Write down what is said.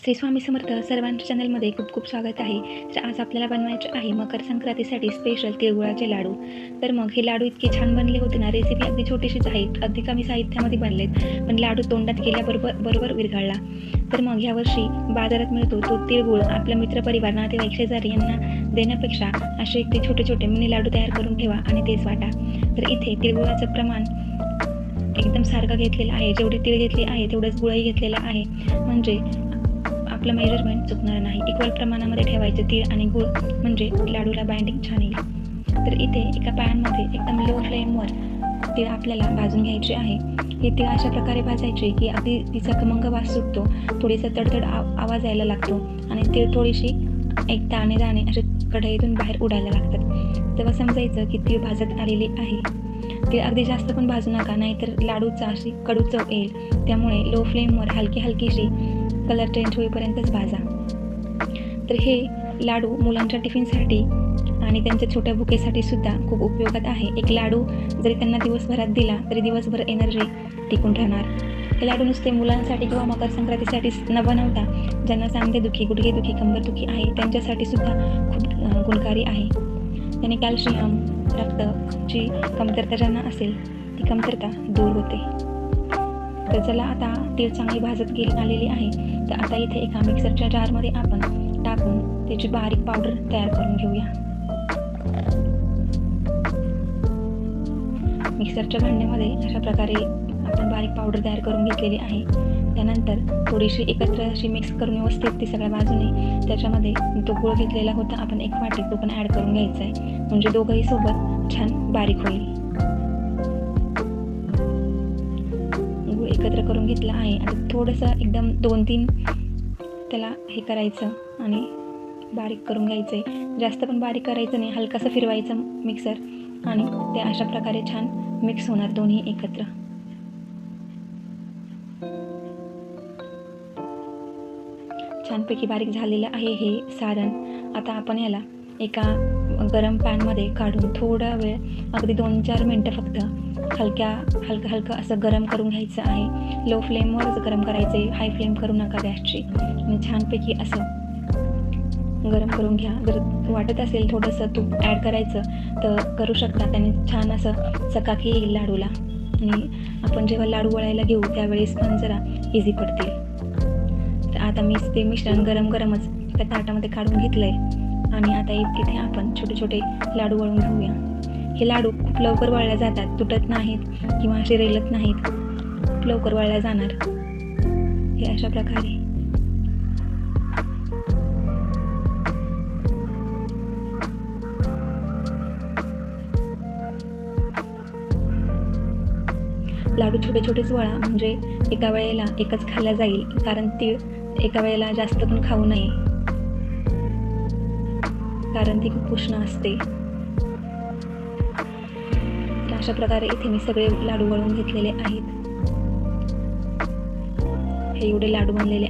श्री स्वामी समर्थ सर्वांच्या चॅनलमध्ये खूप खूप स्वागत आहे. तर आज आपल्याला बनवायचे आहे मकर संक्रांतीसाठी स्पेशल तिळगुळाचे लाडू. तर मग हे लाडू इतके छान बनले होते ना रेसिपी अगदी छोटीशीच आहे अगदी कमी साहित्यामध्ये बनलेत. पण लाडू तोंडात गेल्याबरोबर बरोबर विरघळला. तर मग यावर्षी बाजारात मिळतो तो तिळगुळ. आपल्या मित्रपरिवार नातेवाईक शेजारी यांना देण्यापेक्षा असे एक ते छोटे छोटे मिनी लाडू तयार करून ठेवा आणि तेच वाटा. तर इथे तिळगुळाचं प्रमाण एकदम सारखं घेतलेलं आहे. जेवढी तीळ घेतली आहे तेवढंच गुळही घेतलेला आहे. म्हणजे आपलं मेजरमेंट चुकणार नाही. इक्वल प्रमाणामध्ये ठेवायचे तीळ आणि गुळ म्हणजे लाडूला बाइंडिंग छान येईल तर इथे एका पॅनमध्ये एकदम लो फ्लेमवर तीळ आपल्याला भाजून घ्यायचे आहे. हे तीळ अशा प्रकारे भाजायचे की अगदी तिचा खमंग वास सुटतो थोडीसा तडतड आव आवाज यायला लागतो आणि तीळ थोडीशी एक दाणे दाणे असे कढईतून बाहेर उडायला लागतात. तेव्हा समजायचं की तीळ भाजत आलेली आहे. ते अगदी जास्त पण भाजू नका नाहीतर लाडूचा अशी कडू चव येईल. त्यामुळे लो फ्लेमवर हलकी हलकीशी कलर चेंज होईपर्यंतच भाजा. तर हे लाडू मुलांच्या टिफिनसाठी आणि त्यांच्या छोट्या भुकेसाठी सुद्धा खूप उपयोगात आहे. एक लाडू जरी त्यांना दिवसभरात दिला तरी दिवसभर एनर्जी टिकून राहणार. हे लाडू नुसते मुलांसाठी किंवा मकर संक्रांतीसाठी न बनवता ज्यांना सांधेदुखी गुडघेदुखी कंबरदुखी आहे त्यांच्यासाठी सुद्धा खूप गुणकारी आहे. त्याने कॅल्शियम रक्तची कमतरता ज्यांना असेल ती कमतरता दूर होते. तर चला आता तीळ चांगली भाजत गेली आलेली आहे. तर आता इथे एका मिक्सरच्या जारमध्ये आपण टाकून त्याची बारीक पावडर तयार करून घेऊया. मिक्सरच्या भांड्यामध्ये अशा प्रकारे आपण बारीक पावडर तयार करून घेतलेली आहे. त्यानंतर थोडीशी एकत्र अशी मिक्स करून व्यवस्थित ती सगळ्या बाजूने त्याच्यामध्ये तो गुळ घेतलेला होता आपण एक वाटी तो पण ॲड करून घ्यायचा आहे. म्हणजे दोघंही सोबत छान बारीक होईल. एकत्र करून घेतला आहे. आणि थोडंसं एकदम दोन तीन त्याला हे करायचं आणि बारीक करून घ्यायचं आहे जास्त पण बारीक करायचं नाही. हलकासा फिरवायचं मिक्सर आणि ते अशा प्रकारे छान मिक्स होणार दोन्ही एकत्र. छानपैकी बारीक झालेलं आहे हे सारण. आता आपण याला एका गरम पॅनमध्ये काढून थोडा वेळ अगदी दोन चार मिनटं फक्त हलक्या हलकं हलकं असं गरम करून घ्यायचं आहे. लो फ्लेमवरच गरम करायचं आहे. हाय फ्लेम करू नका गॅसची. आणि छानपैकी असं गरम करून घ्या. जर वाटत असेल थोडंसं तूप ॲड करायचं तर करू शकता. त्याने छान असं चकाकी येईल लाडूला. आणि आपण जेव्हा लाडू वळायला घेऊ त्यावेळेस पण जरा इझी पडतील. तर आता मी ते मिश्रण गरम गरमच त्या ताटामध्ये काढून घेतलं आहे आणि आता इ- इथे आपण छोटे छोटे लाडू वळून घेऊया. हे लाडू खूप लवकर वाळल्या जातात तुटत नाहीत किंवा असे रेलत नाहीत. खूप लवकर वाळल्या जाणार. हे अशा प्रकारे. लाडू छोटे छोटेच वळा म्हणजे एका वेळेला एकच खाल्ला जाईल कारण तीळ एका वेळेला जास्त पण खाऊ नये. कारण ती खूप उष्ण असते. तर अशा प्रकारे इथे मी सगळे लाडू वळून घेतलेले आहेत. हे एवढे लाडू बनलेले